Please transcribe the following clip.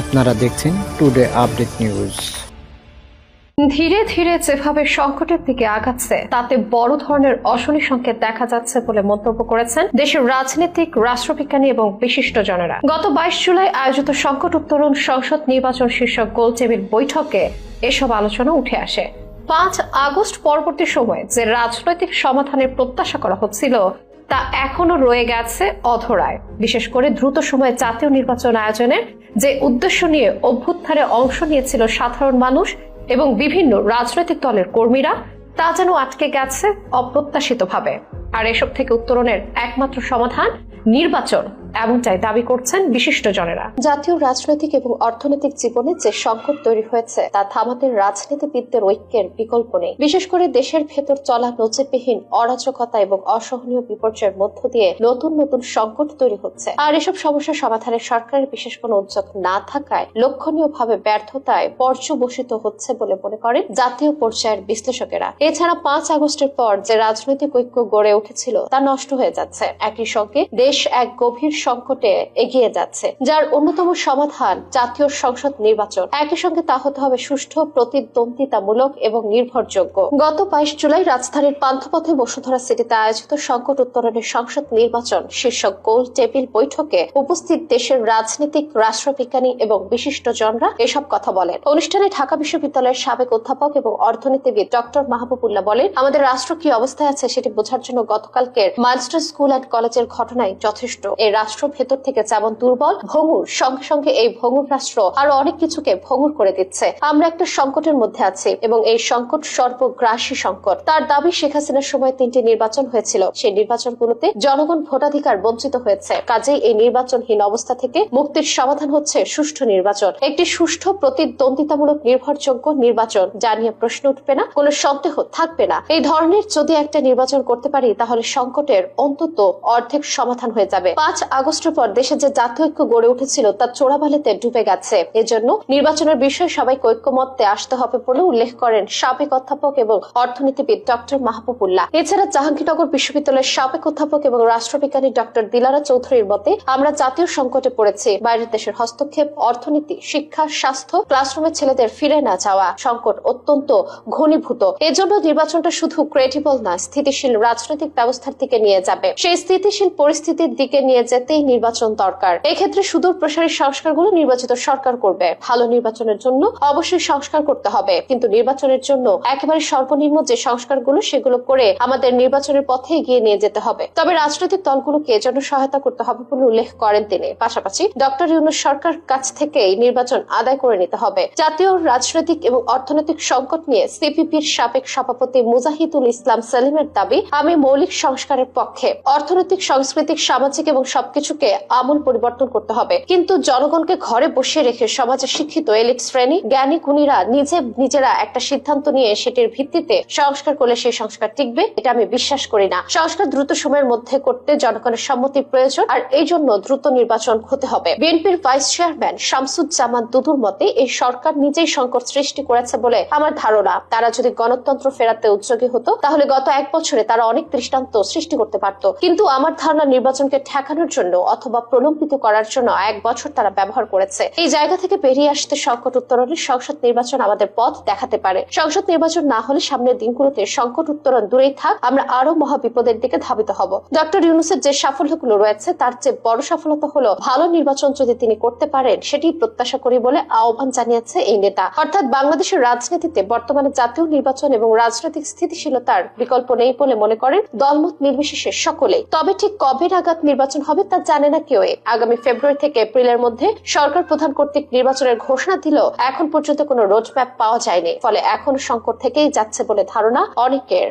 আপনারা দেখছেন today update news ধীরে ধীরে যেভাবে সংকটের দিকে আগাচ্ছে, তাতে বড় ধরনের অশনি সংকেত দেখা যাচ্ছে বলে মন্তব্য করেছেন দেশের রাজনীতিক, রাষ্ট্রবিজ্ঞানী এবং বিশিষ্ট জনেরা। গত বাইশ জুলাই আয়োজিত সংকট উত্তরণ সংসদ নির্বাচন শীর্ষক গোল বৈঠকে এসব আলোচনা উঠে আসে। পাঁচ আগস্ট পরবর্তী সময়ে যে রাজনৈতিক সমাধানের প্রত্যাশা করা হচ্ছিল তা এখনও রয়ে গেছে অধরায়। বিশেষ করে দ্রুত সময়ে জাতীয় নির্বাচন আয়োজনের যে উদ্দেশ্য নিয়ে অভ্যুত্থানে অংশ নিয়েছিল সাধারণ মানুষ এবং বিভিন্ন রাজনৈতিক দলের কর্মীরা, তা যেন আটকে গেছে অপ্রত্যাশিতভাবে। আর এসব থেকে উত্তরণের একমাত্র সমাধান নির্বাচন। এমনটাই দাবি করছেন বিশিষ্ট জনেরা। জাতীয় রাজনৈতিক এবং অর্থনৈতিক জীবনে যে সংকট তৈরি হয়েছে, তা থামাতে রাজনীতিবিদদের ঐক্যের বিকল্প নেই। বিশেষ করে দেশের ভেতর চলা নজিরবিহীন অরাজকতা এবং অসহনীয় বিপর্যয়ের মধ্য দিয়ে নতুন নতুন সংকট তৈরি হচ্ছে। আর এসব সমস্যা সমাধানে সরকারের বিশেষ কোনো উদ্যোগ না থাকায় লক্ষণীয়ভাবে ব্যর্থতায় পর্যবসিত হচ্ছে বলে মনে করেন জাতীয় পর্যায়ের বিশ্লেষকেরা। এছাড়া পাঁচ আগস্টের পর যে রাজনৈতিক ঐক্য গড়ে উঠেছিল, তা নষ্ট হয়ে যাচ্ছে। একই সঙ্গে দেশ এক গভীর সংকটে এগিয়ে যাচ্ছে। যার অন্যতম সমাধান জাতীয় সংসদ নির্বাচন। একই সঙ্গে তা হতে হবে সুষ্ঠু, প্রতিদ্বন্দ্বিতামূলক এবং নির্ভরযোগ্য। গত বাইশ জুলাই রাজধানীর পান্থপথে বসুন্ধরা সিটিতে আয়োজিত সংকট উত্তরণের সংসদ নির্বাচন শীর্ষক গোল টেবিল বৈঠকে উপস্থিত দেশের রাজনীতিক, রাষ্ট্রবিজ্ঞানী এবং বিশিষ্ট জনরা এসব কথা বলেন। অনুষ্ঠানে ঢাকা বিশ্ববিদ্যালয়ের সাবেক অধ্যাপক এবং অর্থনীতিবিদ ডক্টর মাহবুবুল্লাহ বলেন, আমাদের রাষ্ট্র কি অবস্থায় আছে সেটি বোঝার জন্য গতকালকের মাইলস্টোন স্কুল অ্যান্ড কলেজের ঘটনাই যথেষ্ট। এই রাষ্ট্র ভেতর থেকে যেমন দুর্বল, ভঙ্গুর, সঙ্গে সঙ্গে এই ভঙ্গুর রাষ্ট্র আরও অনেক কিছুকে ভঙ্গুর করে দিচ্ছে। আমরা একটা সংকটের মধ্যে আছি এবং এই সংকট সর্বগ্রাসী সংকট। তার দাবি শেখ হাসিনার সময় তিনটি নির্বাচন হয়েছিল। সেই নির্বাচনগুলোতে জনগণ ভোটাধিকার বঞ্চিত হয়েছে। কাজেই এই নির্বাচনহীন অবস্থা থেকে মুক্তির সমাধান হচ্ছে সুষ্ঠু নির্বাচন। একটি সুষ্ঠু প্রতিদ্বন্দ্বিতামূলক নির্ভরযোগ্য নির্বাচন, যা নিয়ে প্রশ্ন উঠবে না, কোনো সন্দেহ থাকবে না। এই ধরনের যদি একটা নির্বাচন করতে পারি, তাহলে সংকটের অন্তত অর্ধেক সমাধান হয়ে যাবে। পাঁচ আগস্টের পর দেশে যে জাতীয় ঐক্য গড়ে উঠেছিল তা চোরাবালিতে ডুবে গেছে। এজন্য নির্বাচনের বিষয়ে সবাইকে ঐক্যমত্যে আসতে হবে বলে উল্লেখ করেন সাবেক অধ্যাপক এবং অর্থনীতিবিদ ডক্টর মাহবুবুল্লাহ। এছাড়া জাহাঙ্গীরনগর বিশ্ববিদ্যালয়ের সাবেক অধ্যাপক এবং রাষ্ট্রবিজ্ঞানী ডক্টর দিলারা চৌধুরীর মতে, আমরা জাতীয় সংকটে পড়েছি। বাইরের দেশের হস্তক্ষেপ, অর্থনীতি, শিক্ষা, স্বাস্থ্য, ক্লাসরুমে ছেলেদের ফিরে না যাওয়া, সংকট অত্যন্ত ঘনীভূত। এজন্য নির্বাচনটা শুধু ক্রেডিবল না স্থিতিশীল রাজনৈতিক ব্যবস্থার দিকে নিয়ে যাবে। সেই স্থিতিশীল পরিস্থিতির দিকে নিয়ে যেতেই নির্বাচন দরকার। এক্ষেত্রে সুদূর প্রসারী সংস্কারগুলো নির্বাচিত সরকার করবে। ভালো নির্বাচনের জন্য অবশ্যই সংস্কার করতে হবে। কিন্তু নির্বাচনের জন্য একেবারে সর্বনিম্ন যে সংস্কারগুলো, সেগুলো করে আমাদের নির্বাচনের পথে এগিয়ে নিয়ে যেতে হবে। তবে রাজনৈতিক দলগুলোকে এজন্য সহায়তা করতে হবে বলে উল্লেখ করেন তিনি। পাশাপাশি ডক্টর ইউনুস সরকার কাছ থেকেই নির্বাচন আদায় করে নিতে হবে। জাতীয় রাজনৈতিক এবং অর্থনৈতিক সংকট নিয়ে সিপিপির সাবেক সভাপতি মুজাহিদুল ইসলাম সেলিমের দাবি, আমি মৌলিক সংস্কারের পক্ষে। অর্থনৈতিক, সাংস্কৃতিক, সামাজিক এবং সবকিছুকে আমূল পরিবর্তন করতে হবে। কিন্তু জনগণকে ঘরে বসে রেখে সমাজের শিক্ষিত এলিট শ্রেণি, জ্ঞানী গুণীরা নিজে নিজেরা একটা সিদ্ধান্ত নিয়ে সেটির ভিত্তিতে সংস্কার করলে সেই সংস্কার টিকবে, এটা আমি বিশ্বাস করি না। সংস্কার দ্রুত সময়ের মধ্যে করতে জনগণের সম্মতি প্রয়োজন, আর এই জন্য দ্রুত নির্বাচন হতে হবে। বিএনপির ভাইস চেয়ারম্যান শামসুজ্জামান দুদুর মতে, এই সরকার নিজেই সংকট সৃষ্টি করেছে বলে আমার ধারণা। তারা যদি গণতন্ত্র ফেরাতে উদ্যোগী হতো, তাহলে গত এক বছরে তারা অনেক দৃষ্টান্ত সৃষ্টি করতে পারত। কিন্তু আমার ধারণা নির্বাচনকে ঠেকানোর জন্য অথবা প্রলম্বিত করার জন্য এক বছর তারা ব্যবহার করেছে। এই জায়গা থেকে বেরিয়ে আসতে সংকট উত্তরণের সংসদ নির্বাচন আমাদের পথ দেখাতে পারে। সংসদ নির্বাচন না হলে সামনের দিনগুলোতে সংকট উত্তরণ দূরেই থাক, আমরা আরও মহা বিপদের দিকে ধাবিত হব। ডক্টর ইউনুসের যে সাফল্যগুলো রয়েছে, তার চেয়ে বড় সফলতা হলো ভালো নির্বাচন যদি তিনি করতে পারেন সেটি প্রত্যাশা করি বলে আহ্বান জানিয়েছে এই নেতা। অর্থাৎ বাংলাদেশের রাজনীতিতে বর্তমানে জাতীয় নির্বাচন এবং রাজনৈতিক স্থিতিশীলতার বিকল্প নেই বলে মনে করেন দলমত নির্বিশেষে সকলেই। তবে ঠিক কবে নাগাদ নির্বাচন হবে তা জানে না কেউ আগামী ফেব্রুয়ারি থেকে এপ্রিলের মধ্যে সরকার প্রধান কর্তৃক নির্বাচনের ঘোষণা দিলেও এখন পর্যন্ত কোনো রোড রোডম্যাপ পাওয়া যায়নি। ফলে এখন সংকট থেকেই যাচ্ছে বলে ধারণা অনেকের।